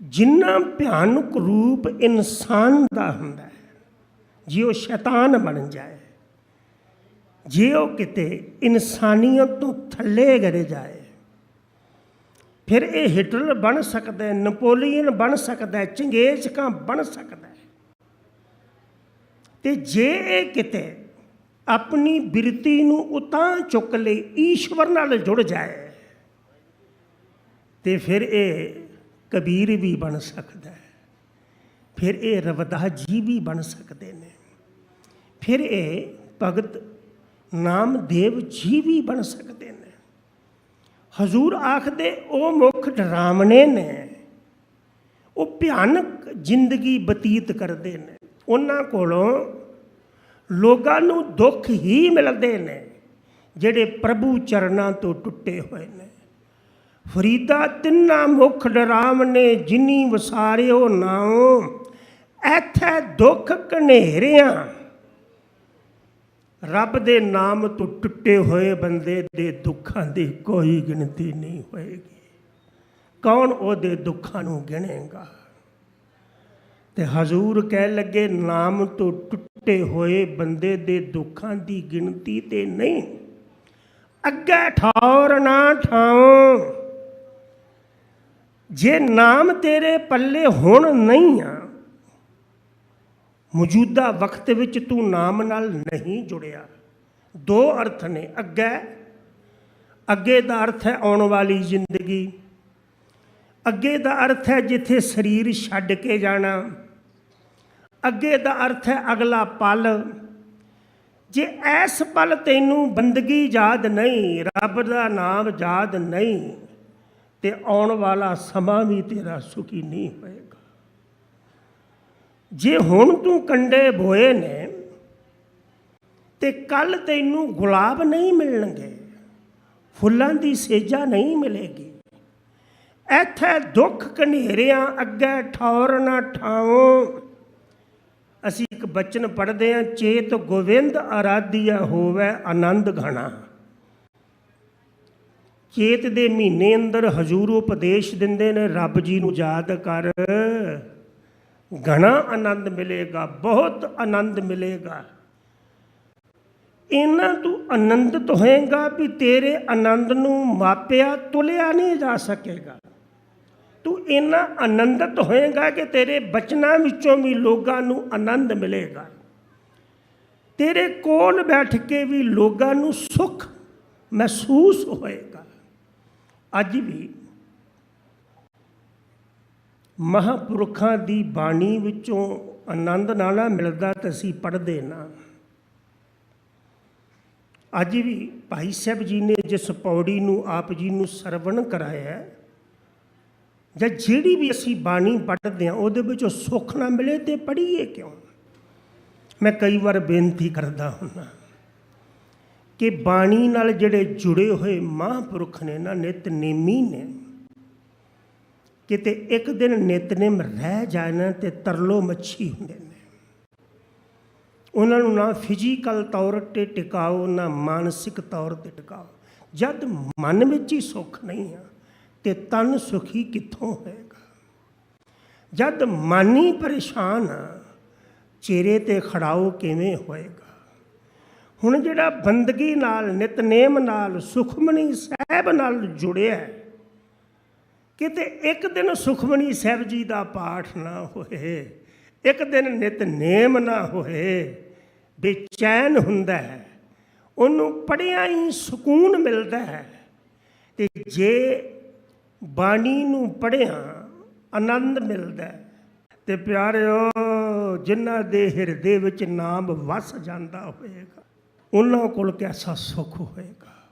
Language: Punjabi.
ਜਿੰਨਾ ਭਿਆਨਕ ਰੂਪ ਇਨਸਾਨ ਦਾ ਹੁੰਦਾ ਹੈ, ਜੇ ਉਹ ਸ਼ੈਤਾਨ ਬਣ ਜਾਏ, ਜੇ ਉਹ ਕਿਤੇ ਇਨਸਾਨੀਅਤ ਤੋਂ ਥੱਲੇ ਗਿਰ ਜਾਏ, ਫਿਰ ਇਹ ਹਿਟਲਰ ਬਣ ਸਕਦਾ ਨਪੋਲੀਅਨ ਬਣ ਸਕਦਾ ਹੈ ਚੰਗੇਜ਼ ਖਾਂ ਬਣ ਸਕਦਾ ਹੈ। ਤੇ ਜੇ ਇਹ ਕਿਤੇ ਆਪਣੀ ਬਿਰਤੀ ਨੂੰ ਉਤਾਂ ਚੁੱਕ ਲਈ, ਈਸ਼ਵਰ ਨਾਲ ਜੁੜ ਜਾਏ, ਤੇ ਫਿਰ ਇਹ ਕਬੀਰ ਵੀ ਬਣ ਸਕਦਾ ਹੈ। ਫਿਰ ਇਹ ਰਵਦਾ ਜੀ ਵੀ ਬਣ ਸਕਦੇ ਨੇ। ਫਿਰ ਇਹ ਭਗਤ ਨਾਮਦੇਵ ਜੀ ਵੀ ਬਣ ਸਕਦੇ ਨੇ। ਹਜ਼ੂਰ ਆਖਦੇ, ਉਹ ਮੁੱਖ ਡਰਾਮਣੇ ਨੇ। ਉਹ ਭਿਆਨਕ ਜ਼ਿੰਦਗੀ ਬਤੀਤ ਕਰਦੇ ਨੇ। ਉਹਨਾਂ ਕੋਲੋਂ ਲੋਕਾਂ ਨੂੰ ਦੁੱਖ ਹੀ ਮਿਲਦੇ ਨੇ, ਜਿਹੜੇ ਪ੍ਰਭੂ ਚਰਨਾਂ ਤੋਂ ਟੁੱਟੇ ਹੋਏ ਨੇ। ਫਰੀਦਾ ਤਿੰਨਾ ਮੁਖ ਡਰਾਵਨੇ ਜਿਨੀ ਵਸਾਰਿਓ ਨਾਉ। ਐਥੈ ਦੁੱਖ ਕਨੇਰਿਆਂ ਰੱਬ ਦੇ ਨਾਮ ਤੋਂ ਟੁੱਟੇ ਹੋਏ ਬੰਦੇ ਦੇ ਦੁੱਖਾਂ ਦੀ ਕੋਈ ਗਿਣਤੀ ਨਹੀਂ ਹੋਏਗੀ। ਕੌਣ ਉਹਦੇ ਦੁੱਖਾਂ ਨੂੰ ਗਿਣੇਗਾ? ਤੇ ਹਜ਼ੂਰ ਕਹਿ ਲੱਗੇ, ਨਾਮ ਤੋਂ ਟੁੱਟੇ ਹੋਏ ਬੰਦੇ ਦੇ ਦੁੱਖਾਂ ਦੀ ਗਿਣਤੀ ਤੇ ਨਹੀਂ। ਅੱਗੇ ਠੌਰ ਨਾ ਠਾਉ। ਜੇ ਨਾਮ ਤੇਰੇ ਪੱਲੇ ਹੁਣ ਨਹੀਂ ਆ, ਮੌਜੂਦਾ ਵਕਤ ਵਿੱਚ ਤੂੰ ਨਾਮ ਨਾਲ ਨਹੀਂ ਜੁੜਿਆ। ਦੋ ਅਰਥ ਨੇ, ਅੱਗੇ ਅੱਗੇ ਦਾ ਅਰਥ ਹੈ ਆਉਣ ਵਾਲੀ ਜ਼ਿੰਦਗੀ। ਅੱਗੇ ਦਾ ਅਰਥ ਹੈ ਜਿੱਥੇ ਸਰੀਰ ਛੱਡ ਕੇ ਜਾਣਾ। ਅੱਗੇ ਦਾ ਅਰਥ ਹੈ ਅਗਲਾ ਪਲ। ਜੇ ਇਸ ਪਲ ਤੈਨੂੰ ਬੰਦਗੀ ਯਾਦ ਨਹੀਂ, ਰੱਬ ਦਾ ਨਾਮ ਯਾਦ ਨਹੀਂ ਤੇ ਆਉਣ ਵਾਲਾ ਸਮਾਂ ਵੀ ਤੇਰਾ ਸੁਖੀ ਨਹੀਂ ਹੋਏਗਾ। ਜੇ ਹੁਣ ਤੂੰ ਕੰਡੇ ਬੋਏ ਨੇ ਤੇ ਕੱਲ ਤੈਨੂੰ ਗੁਲਾਬ ਨਹੀਂ ਮਿਲਣਗੇ, ਫੁੱਲਾਂ ਦੀ ਸੇਜਾ ਨਹੀਂ ਮਿਲੇਗੀ ਇੱਥੇ ਦੁੱਖ ਕਨੇਰਿਆਂ ਅੱਗੇ ਠੌਰ ਨਾ ਠਾਉ। ਅਸੀਂ ਇੱਕ ਬਚਨ ਪੜ੍ਹਦੇ ਹਾਂ ਚੇਤ ਗੋਵਿੰਦ ਆਰਾਧਿਆ ਹੋਵੇ ਆਨੰਦ ਘਣਾ। ਚੇਤ ਦੇ ਮਹੀਨੇ ਅੰਦਰ ਹਜ਼ੂਰ ਉਪਦੇਸ਼ ਦਿੰਦੇ ਨੇ, ਰੱਬ ਜੀ ਨੂੰ ਯਾਦ ਕਰ। ਘਣਾ ਆਨੰਦ ਮਿਲੇਗਾ, ਬਹੁਤ ਆਨੰਦ ਮਿਲੇਗਾ। ਇਹਨਾਂ ਤੂੰ ਆਨੰਦਿਤ ਹੋਏਗਾ ਵੀ ਤੇਰੇ ਆਨੰਦ ਨੂੰ ਮਾਪਿਆ, ਤੁਲਿਆ ਨਹੀਂ ਜਾ ਸਕੇਗਾ। ਤੂੰ ਇੰਨਾ ਆਨੰਦਿਤ ਹੋਏਗਾ ਕਿ ਤੇਰੇ ਬਚਨਾਂ ਵਿੱਚੋਂ ਵੀ ਲੋਕਾਂ ਨੂੰ ਆਨੰਦ ਮਿਲੇਗਾ। ਤੇਰੇ ਕੋਲ ਬੈਠ ਕੇ ਵੀ ਲੋਕਾਂ ਨੂੰ ਸੁੱਖ ਮਹਿਸੂਸ ਹੋਏਗਾ। ਅੱਜ ਵੀ ਮਹਾਪੁਰਖਾਂ ਦੀ ਬਾਣੀ ਵਿੱਚੋਂ ਆਨੰਦ ਨਾਲਾ ਮਿਲਦਾ ਤਾਂ ਅਸੀਂ ਪੜ੍ਹਦੇ ਨਾ। ਅੱਜ ਵੀ ਭਾਈ ਸਾਹਿਬ ਜੀ ਨੇ ਜਿਸ ਪੌੜੀ ਨੂੰ ਆਪ ਜੀ ਨੂੰ ਸਰਵਣ ਕਰਾਇਆ ਜਾਂ ਜਿਹੜੀ ਵੀ ਅਸੀਂ ਬਾਣੀ ਪੜ੍ਹਦੇ ਹਾਂ, ਉਹਦੇ ਵਿੱਚੋਂ ਸੁੱਖ ਨਾ ਮਿਲੇ ਤੇ ਪੜ੍ਹੀਏ ਕਿਉਂ? ਮੈਂ ਕਈ ਵਾਰ ਬੇਨਤੀ ਕਰਦਾ ਹੁੰਦਾ। ਕਿ ਬਾਣੀ ਨਾਲ ਜਿਹੜੇ ਜੁੜੇ ਹੋਏ ਮਹਾਂਪੁਰਖ ਨੇ ਨਾ ਨਿਤਨੇਮੀ ਨੇ, ਕਿਤੇ ਇੱਕ ਦਿਨ ਨਿਤਨੇਮ ਰਹਿ ਜਾਏ ਨਾ ਤੇ ਤਰਲੋ ਮੱਛੀ ਹੁੰਦੇ ਨੇ। ਉਹਨਾਂ ਨੂੰ ਨਾ ਫਿਜ਼ੀਕਲ ਤੌਰ ਤੇ ਟਿਕਾਓ, ਨਾ ਮਾਨਸਿਕ ਤੌਰ ਤੇ ਟਿਕਾਓ। ਜਦ ਮਨ ਵਿੱਚ ਹੀ ਸੁੱਖ ਨਹੀਂ ਆ, ਤੇ ਤਨ ਸੁਖੀ ਕਿੱਥੋਂ ਹੋਏਗਾ? ਜਦ ਮਨ ਹੀ ਪਰੇਸ਼ਾਨ ਆ, ਚਿਹਰੇ ਤੇ ਖੜਾਓ ਕਿਵੇਂ ਹੋਏਗਾ? ਹੁਣ ਜਿਹੜਾ ਬੰਦਗੀ ਨਾਲ ਨਿਤਨੇਮ ਨਾਲ ਸੁਖਮਨੀ ਸਾਹਿਬ ਨਾਲ ਜੁੜਿਆ ਹੈ, ਕਿਤੇ ਇੱਕ ਦਿਨ ਸੁਖਮਨੀ ਸਾਹਿਬ ਜੀ ਦਾ ਪਾਠ ਨਾ ਹੋਏ ਇੱਕ ਦਿਨ ਨਿਤਨੇਮ ਨਾ ਹੋਏ ਬੇਚੈਨ ਹੁੰਦਾ ਹੈ ਉਹਨੂੰ ਪੜਿਆ ਹੀ ਸਕੂਨ ਮਿਲਦਾ ਹੈ ਤੇ ਜੇ ਬਾਣੀ ਨੂੰ ਪੜਿਆ ਆਨੰਦ ਮਿਲਦਾ ਹੈ। ਤੇ ਪਿਆਰਿਓ ਜਿਨ੍ਹਾਂ ਦੇ ਹਿਰਦੇ ਵਿੱਚ ਨਾਮ ਵਸ ਜਾਂਦਾ ਹੋਏਗਾ ਉਹਨਾਂ ਕੋਲ ਕੈਸਾ ਸੁੱਖ ਹੋਏਗਾ?